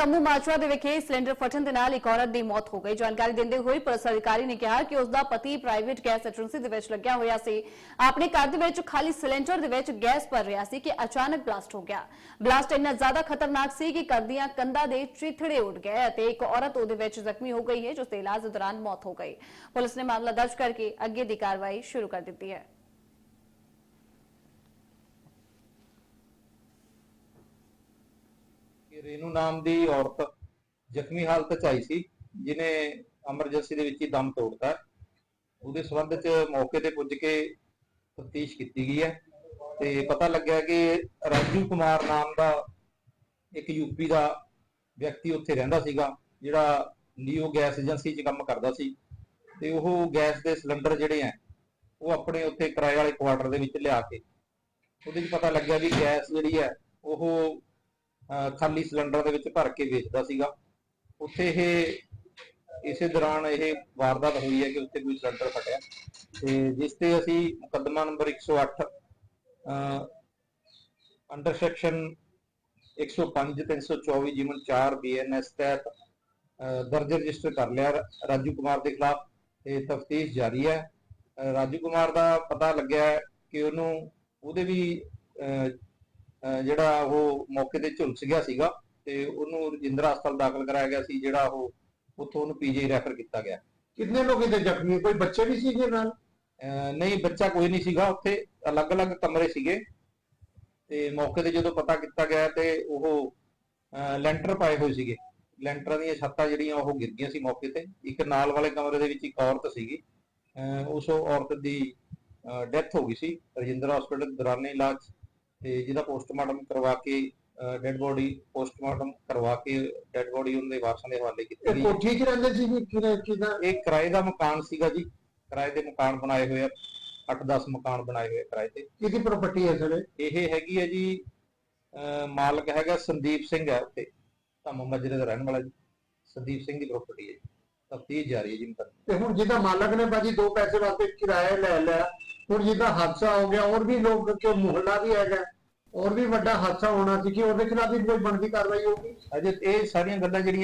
ਤੰਮੂ ਮਾਜਰਾ ਦੇ ਵਿਖੇ ਸਿਲੰਡਰ ਫਟਣ ਦੇ ਨਾਲ ਇੱਕ ਔਰਤ ਦੀ ਮੌਤ ਹੋ ਗਈ। ਜਾਣਕਾਰੀ ਦਿੰਦੇ ਹੋਏ ਪੁਲਿਸ ਅਧਿਕਾਰੀ ਨੇ ਕਿਹਾ ਕਿ ਉਸ ਦਾ ਪਤੀ ਪ੍ਰਾਈਵੇਟ ਗੈਸ ਏਜੰਸੀ ਦੇ ਵਿੱਚ ਲੱਗਿਆ ਹੋਇਆ ਸੀ। ਆਪਣੇ ਘਰ ਦੇ ਵਿੱਚ ਖਾਲੀ ਸਿਲੰਡਰ ਦੇ ਵਿੱਚ ਗੈਸ ਭਰ ਰਿਹਾ ਸੀ ਕਿ ਅਚਾਨਕ ਬਲਾਸਟ ਹੋ ਗਿਆ। ਬਲਾਸਟ ਇੰਨਾ ਜ਼ਿਆਦਾ ਖਤਰਨਾਕ ਸੀ ਕਿ ਘਰ ਦੀਆਂ ਕੰਧਾਂ ਦੇ ਚੀਥੜੇ ਉੱਡ ਗਏ ਅਤੇ ਇੱਕ ਔਰਤ ਉਹਦੇ ਵਿੱਚ ਜ਼ਖਮੀ ਹੋ ਗਈ ਹੈ ਜਿਸ ਦੇ ਇਲਾਜ ਦੌਰਾਨ ਮੌਤ ਹੋ ਗਈ। ਪੁਲਿਸ ਨੇ ਮਾਮਲਾ ਦਰਜ ਕਰਕੇ ਅੱਗੇ ਦੀ ਕਾਰਵਾਈ ਸ਼ੁਰੂ ਕਰ ਦਿੱਤੀ ਹੈ। ਰੇਨੂ ਨਾਮ ਦੀ ਔਰਤ ਜ਼ਖਮੀ ਹਾਲਤ 'ਚ ਆਈ ਸੀ ਜਿਨੇ ਐਮਰਜੈਂਸੀ ਦੇ ਵਿੱਚ ਹੀ ਦਮ ਤੋੜਤਾ। ਉਹਦੇ ਸਬੰਧ 'ਚ ਮੌਕੇ ਤੇ ਪੁੱਜ ਕੇ ਤਫਤੀਸ਼ ਕੀਤੀ ਗਈ ਹੈ ਤੇ ਪਤਾ ਲੱਗਿਆ ਕਿ ਰਾਜੂ ਕੁਮਾਰ ਨਾਮ ਦਾ ਇੱਕ ਯੂਪੀ ਦਾ ਵਿਅਕਤੀ ਉੱਥੇ ਰਹਿੰਦਾ ਸੀਗਾ, ਜਿਹੜਾ ਨੀਓ ਗੈਸ ਏਜੰਸੀ 'ਚ ਕੰਮ ਕਰਦਾ ਸੀ। ਤੇ ਉਹ ਗੈਸ ਦੇ ਸਿਲੰਡਰ ਜਿਹੜੇ ਆ ਉਹ ਆਪਣੇ ਉੱਥੇ ਕਿਰਾਏ ਵਾਲੇ ਕੁਆਟਰ ਦੇ ਵਿੱਚ ਲਿਆ ਕੇ ਉਹਦੇ 'ਚ ਪਤਾ ਲੱਗਿਆ ਵੀ ਗੈਸ ਜਿਹੜੀ ਹੈ, ਉਹ ਖਾਲੀ ਸਿਲੰਡਰ ਦੇ ਵਿੱਚ ਭਰ ਕੇ ਵੇਚਦਾ ਸੀਗਾ। ਉੱਥੇ ਇਹ ਇਸੇ ਦੌਰਾਨ ਇਹ ਵਾਰਦਾਤ ਹੋਈ ਹੈ ਕਿ ਉੱਥੇ ਕੋਈ ਸਿਲੰਡਰ ਫਟਿਆ। ਤੇ ਜਿਸ ਤੇ ਅਸੀਂ ਮੁਕੱਦਮਾ ਨੰਬਰ 108 ਅੰਡਰ ਸੈਕਸ਼ਨ 105 324 ਜਿਮਨ 4 ਬੀਐਨਐਸ ਤਹਿਤ ਅਹ, ਦਰਜ ਰਜਿਸਟਰ ਕਰ ਲਿਆ ਰਾਜੂ ਕੁਮਾਰ ਦੇ ਖਿਲਾਫ। ਤੇ ਤਫਤੀਸ਼ ਜਾਰੀ ਹੈ। ਰਾਜੂ ਕੁਮਾਰ ਦਾ ਪਤਾ ਲੱਗਿਆ ਹੈ ਕਿ ਉਹਨੂੰ ਉਹਦੇ ਵੀ ਅਹ ਜਿਹੜਾ ਉਹ ਮੌਕੇ ਤੇ ਝੁਲਸ ਗਿਆ ਸੀਗਾ ਤੇ ਉਹਨੂੰ ਰਜਿੰਦਰਾ ਹਸਪਤਾਲ ਦਾਖਲ ਕਰਾਇਆ ਗਿਆ ਸੀ ਜਿਹੜਾ ਉਹ ਉੱਥੋਂ ਉਹਨੂੰ ਪੀਜੀ ਰੈਫਰ ਕੀਤਾ ਗਿਆ। ਕਿੰਨੇ ਲੋਕ ਇਹਦੇ ਜ਼ਖਮੀ? ਕੋਈ ਬੱਚੇ ਵੀ ਸੀਗੇ ਨਾਲ? ਨਹੀਂ ਬੱਚਾ ਕੋਈ ਨਹੀਂ ਸੀਗਾ। ਉੱਥੇ ਅਲੱਗ-ਅਲੱਗ ਕਮਰੇ ਸੀਗੇ ਤੇ ਮੌਕੇ ਤੇ ਜਦੋਂ ਪਤਾ ਕੀਤਾ ਗਿਆ ਤੇ ਉਹ ਲੈਂਟਰ ਪਾਏ ਹੋਏ ਸੀਗੇ। ਲੈਂਟਰਾਂ ਦੀਆਂ ਛੱਤਾਂ ਜਿਹੜੀਆਂ ਉਹ ਗਿਰ ਗਈਆਂ ਸੀ ਮੌਕੇ ਤੇ। ਇੱਕ ਨਾਲ ਵਾਲੇ ਕਮਰੇ ਦੇ ਵਿੱਚ ਇੱਕ ਔਰਤ ਸੀਗੀ। ਉਸ ਔਰਤ ਦੀ ਡੈਥ ਹੋ ਗਈ ਸੀ। ਰਜਿੰਦਰਾ ਹਸਪੀਟਲ ਦੌਰਾਨੇ ਇਲਾਜ ਤੇ ਜਿਹਦਾ ਪੋਸਟਮਾਰਟਮ ਕਰਵਾ ਕੇ ਡੈੱਡ ਬੋਡੀ ਪੋਸਟਮਾਰਟਮ ਕਰਵਾ ਕੇ ਡੈੱਡ ਬੋਡੀ ਉਹਨਾਂ ਵਾਰਸਾਂ ਦੇ ਹਵਾਲੇ ਕੀਤੀ ਗਈ। ਕੋਠੀ 'ਚ ਰਹਿੰਦੇ ਸੀ ਵੀ ਕਿਹਦਾ ਕਿਹਦਾ? ਇਹ ਕਿਰਾਏ ਦਾ ਮਕਾਨ ਸੀਗਾ ਜੀ। ਕਿਰਾਏ ਦੇ ਮਕਾਨ ਬਣਾਏ ਹੋਏ ਆ। 8-10 ਮਕਾਨ ਬਣਾਏ ਹੋਏ ਕਿਰਾਏ ਤੇ। ਕਿਹਦੀ ਪ੍ਰਾਪਰਟੀ ਹੈ ਸਰ ਇਹ? ਹੈਗੀ ਹੈ ਜੀ ਮਾਲਕ ਹੈਗਾ ਸੰਦੀਪ ਸਿੰਘ ਹੈ ਉੱਤੇ ਧੰਮ ਮਜਰੇ ਦਾ ਰਹਿਣ ਵਾਲਾ ਜੀ। ਸੰਦੀਪ ਸਿੰਘ ਦੀ ਪ੍ਰਾਪਰਟੀ ਹੈ ਜੀ। ਤਫਤੀਸ਼ ਜਾਰੀ ਹੈ ਜੀ। ਤੇ ਹੁਣ ਜਿਹਦਾ ਮਾਲਕ ਨੇ ਬਾਜੀ ਦੋ ਪੈਸੇ ਵਾਸਤੇ ਕਿਰਾਇਆ ਲੈ ਲਿਆ ਹੁਣ ਜਿੱਦਾਂ ਹਾਦਸਾ ਹੋ ਗਿਆ, ਹੋਰ ਵੀ ਲੋਕ ਕਿ ਮੁਹੱਲਾ ਵੀ ਹੈਗਾ ਹੋਰ ਵੀ ਵੱਡਾ ਹਾਦਸਾ ਹੋਣਾ ਸੀ ਕਿ ਉਹਦੇ ਖਿਲਾਫ ਵੀ ਕੋਈ ਬਣਦੀ ਕਾਰਵਾਈ ਹੋਊਗੀ? ਅਜੇ ਇਹ ਸਾਰੀਆਂ ਗੱਲਾਂ ਜਿਹੜੀਆਂ